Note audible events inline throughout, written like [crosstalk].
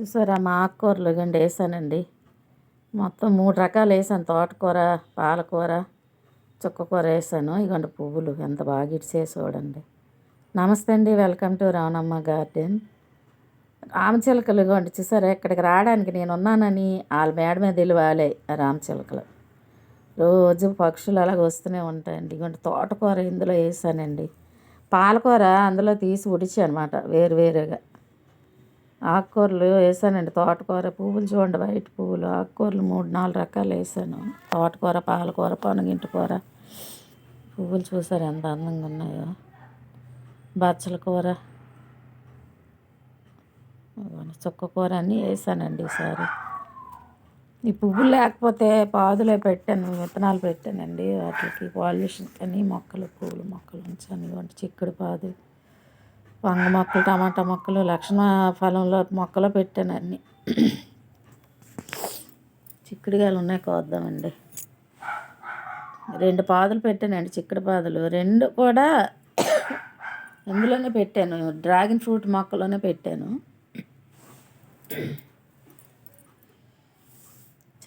చూసారా మా ఆకుకూరలు గండి వేసానండి. మొత్తం మూడు రకాలు వేసాను. తోటకూర పాలకూర చుక్కకూర వేసాను. ఇగోండి పువ్వులు ఎంత బాగా ఇడిసే చూడండి. నమస్తే అండి వెల్కమ్ టు రావణమ్మ గార్డెన్. రామచిలకలు ఇగోండి చూసారా ఇక్కడికి రావడానికి నేను ఉన్నానని వాళ్ళ మేడ మీద వెళ్ళి వాలే రామచిలకలు. రోజు పక్షులు అలాగ వస్తూనే ఉంటాయండి. ఇగోండి తోటకూర ఇందులో వేసానండి. పాలకూర అందులో తీసి ఉడిచి అనమాట వేరు వేరుగా. ఆకుకూరలు వేసానండి. తోటకూర పువ్వులు చూడండి వైట్ పువ్వులు. ఆకుకూరలు మూడు నాలుగు రకాలు వేసాను. తోటకూర పాలకూర పనగింటి కూర. పువ్వులు చూసారు ఎంత అందంగా ఉన్నాయో. బచ్చల కూర. చుక్క కూర అన్నీ వేసానండి ఈసారి. ఈ పువ్వులు లేకపోతే పాదులే పెట్టాను విత్తనాలు పెట్టానండి. వాటికి పాల్యూషన్ కానీ మొక్కలు పువ్వులు మొక్కలు ఉంచాను. ఇవ్వండి చిక్కుడు పాదు. వంగ మొక్కలు టమాటా మొక్కలు లక్షణ ఫలంలో మొక్కలు పెట్టాను అన్ని. చిక్కుడుగాయలు ఉన్నాయి కోద్దామండి. రెండు పాదులు పెట్టానండి చిక్కుడు పాదులు. రెండు కూడా ఇందులోనే పెట్టాను డ్రాగన్ ఫ్రూట్ మొక్కలోనే పెట్టాను.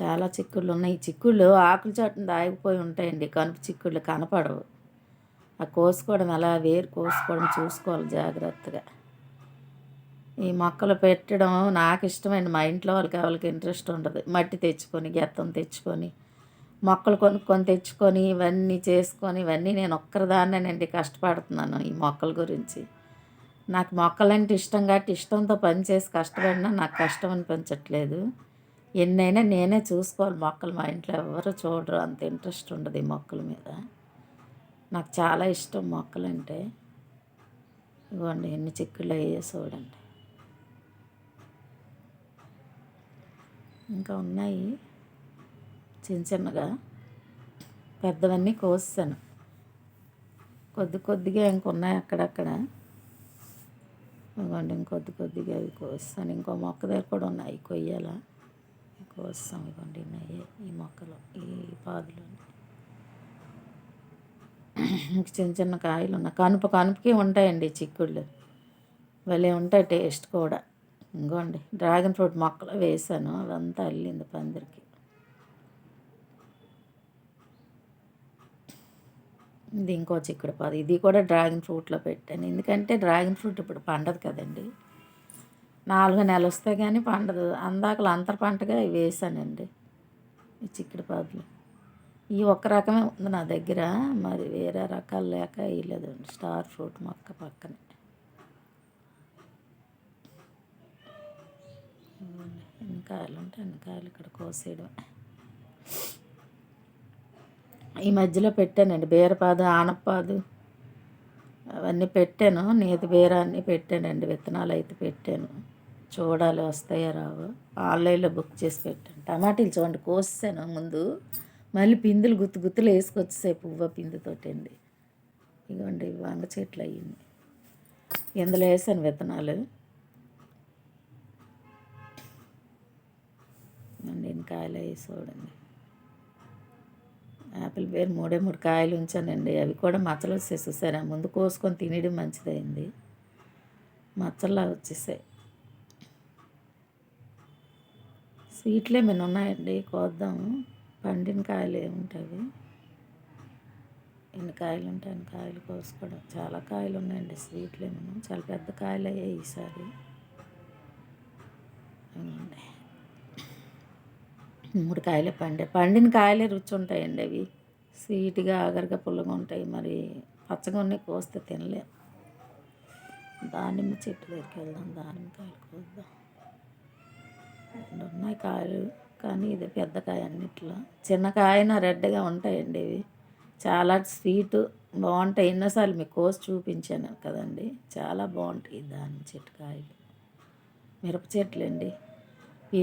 చాలా చిక్కుళ్ళు ఉన్నాయి. ఈ చిక్కుళ్ళు ఆకుల చాటున దాగిపోయి ఉంటాయండి కనుపు చిక్కుళ్ళు కనపడవు. ఆ కోసుకోవడం అలా వేరు కోసుకోవడం చూసుకోవాలి జాగ్రత్తగా. ఈ మొక్కలు పెట్టడం నాకు ఇష్టమైన మా ఇంట్లో వాళ్ళకి వాళ్ళకి ఇంట్రెస్ట్ ఉండదు. మట్టి తెచ్చుకొని గెత్తం తెచ్చుకొని మొక్కలు కొనుక్కొని తెచ్చుకొని ఇవన్నీ చేసుకొని ఇవన్నీ నేను ఒక్కరిదాన్నేనండి కష్టపడుతున్నాను ఈ మొక్కల గురించి. నాకు మొక్కలంటే ఇష్టం కాబట్టి ఇష్టంతో పనిచేసి కష్టపడినా నాకు కష్టం అనిపించట్లేదు. ఎన్నైనా నేనే చూసుకోవాలి మొక్కలు. మా ఇంట్లో ఎవరు చూడరు. అంత ఇంట్రెస్ట్ ఉండదు ఈ మొక్కల మీద. నాకు చాలా ఇష్టం మొక్కలంటే. ఇవ్వండి ఎన్ని చిక్కులు అయ్యో చూడండి. ఇంకా ఉన్నాయి. చిన్న చిన్నగా. పెద్దవన్నీ కోసాను. కొద్ది కొద్దిగా ఇంకున్నాయి అక్కడక్కడ. ఇవ్వండి ఇంకొద్ది కొద్దిగా అవి కోస్తాను ఇంకో మొక్క దగ్గర కూడా ఉన్నాయి. కొయ్యాల. కోస్తాం. ఇవ్వండి ఉన్నాయి ఈ మొక్కలు ఈ పాదులు [laughs] చిన్న చిన్న కాయలు ఉన్నాయి. కనుప కనుపకి ఉంటాయండి చిక్కుళ్ళు. భలే ఉంటాయి టేస్ట్ కూడా. ఇంకోండి డ్రాగన్ ఫ్రూట్ మొక్కలు వేసాను. అదంతా అల్లింది పందిరికి. ఇది ఇంకో చిక్కుడు పాదు. ఇది కూడా డ్రాగన్ ఫ్రూట్లో పెట్టాను. ఎందుకంటే డ్రాగన్ ఫ్రూట్ ఇప్పుడు పండదు కదండి. నాలుగు నెలలు వస్తే కానీ పండదు. అందాకలు అంతర పంటగా వేసానండి ఈ చిక్కుడు పాదులు. ఈ ఒక్క రకమే ఉంది నా దగ్గర. మరి వేరే రకాలు లేక వేయలేదు స్టార్ ఫ్రూట్ మొక్క పక్కనే. ఎన్నికాయలు ఉంటే ఉంటాయి ఇక్కడ కోసేయడం ఈ మధ్యలో పెట్టానండి. బీరపాదు ఆనపాదు అవన్నీ పెట్టాను. నేతి బీర అన్నీ పెట్టానండి. విత్తనాలు అయితే పెట్టాను. చూడాలి వస్తాయో రావు. ఆన్లైన్లో బుక్ చేసి పెట్టాను. టమాటీలు చూడండి కోసాను ముందు. మళ్ళీ పిందులు గుత్తు గుత్తులు వేసుకొచ్చేసాయి పువ్వ పిందుతోటి అండి ఇగోండి వంగ చెట్లు అయ్యింది. ఇందులో వేసాను విత్తనాలు? నేను కాయలు వేసి చూడండి. యాపిల్ పేరు మూడే మూడు కాయలు ఉంచానండి. అవి కూడా మచ్చలు వచ్చేసి చూసారా? ముందు కోసుకొని తినడం మంచిదైంది. మచ్చల్లా వచ్చేసాయి. స్వీట్లు ఏమైనా ఉన్నాయండి? కోద్దాము. పండిన కాయలు ఏముంటాయి ఎన్ని కాయలు ఉంటాయి అన్ని కాయలు కోసుకోవడం. చాలా కాయలు ఉన్నాయండి స్వీట్లు ఏమైనా చాలా పెద్ద కాయలు అయ్యాయి ఈసారి. మూడు కాయలే పండే పండిన కాయలే రుచి ఉంటాయండి అవి. స్వీట్గా ఆగరగా పుల్లగా ఉంటాయి. మరి పచ్చగా ఉన్నాయి కోస్తే తినలేం. దానిమ్మ చెట్టు దగ్గరికి వెళ్దాం దానిమ్మ కాయలు కోద్దాం. రెండు ఉన్నాయి కాయలు. కానీ ఇది పెద్ద కాయ అన్నిట్లో. చిన్న కాయన రెడ్గా ఉంటాయండి ఇవి. చాలా స్వీట్ బాగుంటాయి. ఎన్నోసార్లు మీకు కోసి చూపించాను కదండి. చాలా బాగుంటాయి దాని చెట్టు కాయలు. మిరప చెట్లు అండి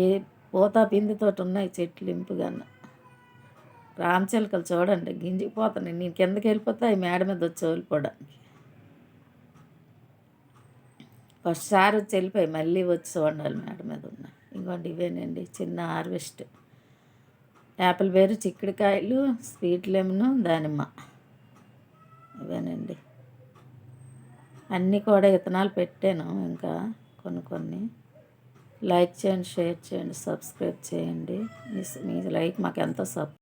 ఏ పూత పిండితోటి ఉన్నాయి చెట్లు ఇంపుగా రామచిలకలు చూడండి. గింజిపోతున్నాయి నేను కిందకి వెళ్ళిపోతే అవి మేడ మీద వచ్చి వెళ్ళిపోవడానికి ఫస్ట్ సారి వచ్చి వెళ్ళిపోయి మళ్ళీ వచ్చి చూడాలి మేడ మీద ఉన్నాయి. ఇంకోండి ఇవేనండి చిన్న హార్వెస్ట్. యాపిల్ వేరు చిక్కుడుకాయలు స్వీట్ లెమన్ దానిమ్మ. ఇవేనండి. అన్నీ కూడా విత్తనాలు పెట్టాను ఇంకా కొన్ని కొన్ని. లైక్ చేయండి షేర్ చేయండి సబ్స్క్రైబ్ చేయండి. మీ మీ లైక్ మాకు ఎంతో సబ్